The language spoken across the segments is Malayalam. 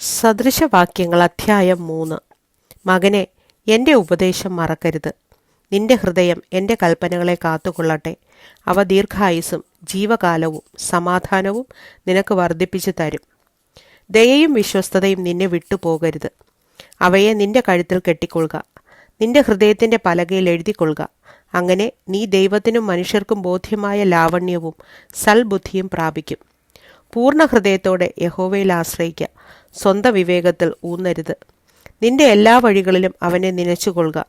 സദൃശവാക്യങ്ങൾ അധ്യായം മൂന്ന്. മകനെ എന്റെ ഉപദേശം മറക്കരുത്. നിന്റെ ഹൃദയം എന്റെ കൽപ്പനകളെ കാത്തുകൊള്ളട്ടെ. അവ ദീർഘായുസും ജീവകാലവും സമാധാനവും നിനക്ക് വർദ്ധിപ്പിച്ചു തരും. ദയയും വിശ്വസ്തതയും നിന്നെ വിട്ടുപോകരുത്. അവയെ നിന്റെ കഴുത്തിൽ കെട്ടിക്കൊള്ളുക. നിന്റെ ഹൃദയത്തിന്റെ പലകയിൽ എഴുതിക്കൊള്ളുക. അങ്ങനെ നീ ദൈവത്തിനും മനുഷ്യർക്കും ബോധ്യമായ ലാവണ്യവും സൽബുദ്ധിയും പ്രാപിക്കും. പൂർണ ഹൃദയത്തോടെ യഹോവയിൽ ആശ്രയിക്കുക സ്വന്തം വിവേകത്തിൽ ഊന്നരുത്. നിന്റെ എല്ലാ വഴികളിലും അവനെ നനച്ചുകൊള്ളുക.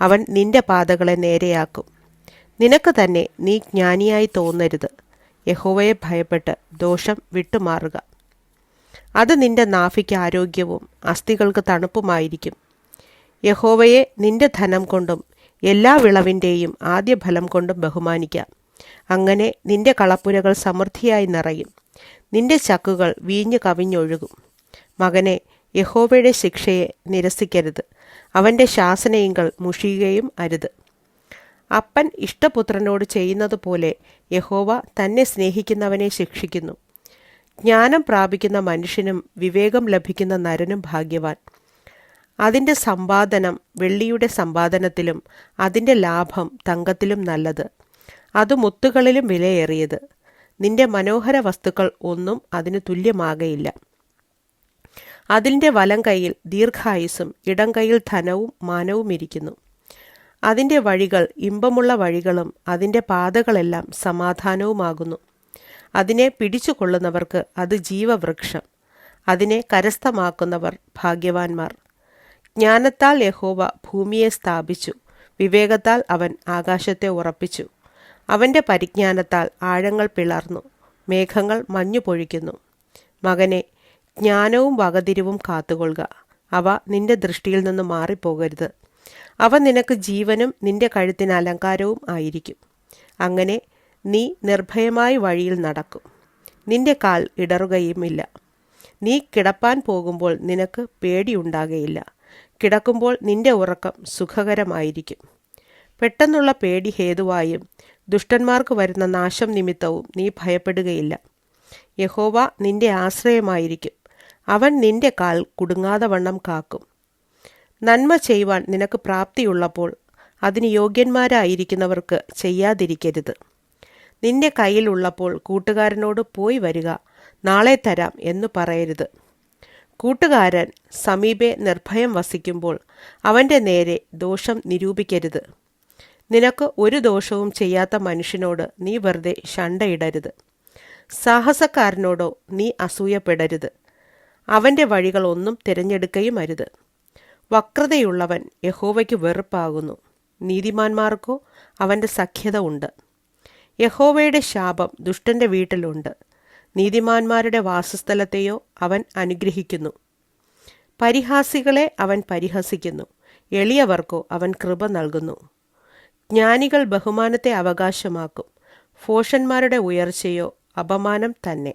അവൻ നിന്റെ പാതകളെ നേരെയാക്കും. നിനക്ക് തന്നെ നീ ജ്ഞാനിയായി തോന്നരുത്. യഹോവയെ ഭയപ്പെട്ട് ദോഷം വിട്ടുമാറുക. അത് നിന്റെ നാഫിക്ക് ആരോഗ്യവും അസ്ഥികൾക്ക് തണുപ്പുമായിരിക്കും. യഹോവയെ നിന്റെ ധനം കൊണ്ടും എല്ലാ വിളവിന്റെയും ആദ്യ ഫലം കൊണ്ടും ബഹുമാനിക്കാം. അങ്ങനെ നിന്റെ കളപ്പുരകൾ സമൃദ്ധിയായി നിറയും. നിന്റെ ചക്കുകൾ വീഞ്ഞു കവിഞ്ഞൊഴുകും. മകനെ യഹോബയുടെ ശിക്ഷയെ നിരസിക്കരുത്. അവന്റെ ശാസനയിങ്കൾ മുഷിയുകയും അരുത്. അപ്പൻ ഇഷ്ടപുത്രനോട് ചെയ്യുന്നത് പോലെ യഹോവ തന്നെ സ്നേഹിക്കുന്നവനെ ശിക്ഷിക്കുന്നു. ജ്ഞാനം പ്രാപിക്കുന്ന മനുഷ്യനും വിവേകം ലഭിക്കുന്ന നരനും ഭാഗ്യവാൻ. അതിന്റെ സമ്പാദനം വെള്ളിയുടെ സമ്പാദനത്തിലും അതിന്റെ ലാഭം തങ്കത്തിലും നല്ലത്. അത് മുത്തുകളിലും വിലയേറിയത്. നിന്റെ മനോഹര വസ്തുക്കൾ ഒന്നും അതിന് തുല്യമാകയില്ല. അതിന്റെ വലം കൈയിൽ ദീർഘായുസും ഇടം കൈയിൽ ധനവും മാനവും ഇരിക്കുന്നു. അതിന്റെ വഴികൾ ഇമ്പമുള്ള വഴികളും അതിന്റെ പാതകളെല്ലാം സമാധാനവുമാകുന്നു. അതിനെ പിടിച്ചുകൊള്ളുന്നവർക്ക് അത് ജീവവൃക്ഷം. അതിനെ കരസ്ഥമാക്കുന്നവർ ഭാഗ്യവാന്മാർ. ജ്ഞാനത്താൽ യഹോവ ഭൂമിയെ സ്ഥാപിച്ചു. വിവേകത്താൽ അവൻ ആകാശത്തെ ഉറപ്പിച്ചു. അവന്റെ പരിജ്ഞാനത്താൽ ആഴങ്ങൾ പിളർന്നു. മേഘങ്ങൾ മഞ്ഞു പൊഴിക്കുന്നു. മകനെ ജ്ഞാനവും വകതിരിവും കാത്തുകൊള്ളുക. അവ നിന്റെ ദൃഷ്ടിയിൽ നിന്ന് മാറിപ്പോകരുത്. അവ നിനക്ക് ജീവനും നിന്റെ കഴുത്തിന് അലങ്കാരവും ആയിരിക്കും. അങ്ങനെ നീ നിർഭയമായി വഴിയിൽ നടക്കും. നിന്റെ കാൽ ഇടറുകയുമില്ല. നീ കിടപ്പാൻ പോകുമ്പോൾ നിനക്ക് പേടിയുണ്ടാകയില്ല. കിടക്കുമ്പോൾ നിന്റെ ഉറക്കം സുഖകരമായിരിക്കും. പെട്ടെന്നുള്ള പേടി ഹേതുവായും ദുഷ്ടന്മാർക്ക് വരുന്ന നാശം നിമിത്തവും നീ ഭയപ്പെടുകയില്ല. യഹോവ നിന്റെ ആശ്രയമായിരിക്കും. അവൻ നിന്റെ കാൽ കുടുങ്ങാതെ വണ്ണം കാക്കും. നന്മ ചെയ്യുവാൻ നിനക്ക് പ്രാപ്തിയുള്ളപ്പോൾ അതിന് യോഗ്യന്മാരായിരിക്കുന്നവർക്ക് ചെയ്യാതിരിക്കരുത്. നിന്റെ കയ്യിലുള്ളപ്പോൾ കൂട്ടുകാരനോട് പോയി വരിക നാളെ തരാം എന്ന് പറയരുത്. കൂട്ടുകാരൻ സമീപെ നിർഭയം വസിക്കുമ്പോൾ അവന്റെ നേരെ ദോഷം നിരൂപിക്കരുത്. നിനക്ക് ഒരു ദോഷവും ചെയ്യാത്ത മനുഷ്യനോട് നീ വെറുതെ ശണ്ടയിടരുത്. സാഹസക്കാരനോടോ നീ അസൂയപ്പെടരുത്. അവന്റെ വഴികളൊന്നും തിരഞ്ഞെടുക്കുകയും അരുത് വക്രതയുള്ളവൻ യഹോവയ്ക്ക് വെറുപ്പാകുന്നു. നീതിമാന്മാർക്കോ അവന്റെ സഖ്യത ഉണ്ട്. യഹോവയുടെ ശാപം ദുഷ്ടന്റെ വീട്ടിലുണ്ട്. നീതിമാന്മാരുടെ വാസസ്ഥലത്തെയോ അവൻ അനുഗ്രഹിക്കുന്നു. പരിഹാസികളെ അവൻ പരിഹസിക്കുന്നു. എളിയവർക്കോ അവൻ കൃപ നൽകുന്നു. ജ്ഞാനികൾ ബഹുമാനത്തെ അവകാശമാക്കും. ഫോഷന്മാരുടെ ഉയർച്ചയോ അപമാനം തന്നെ.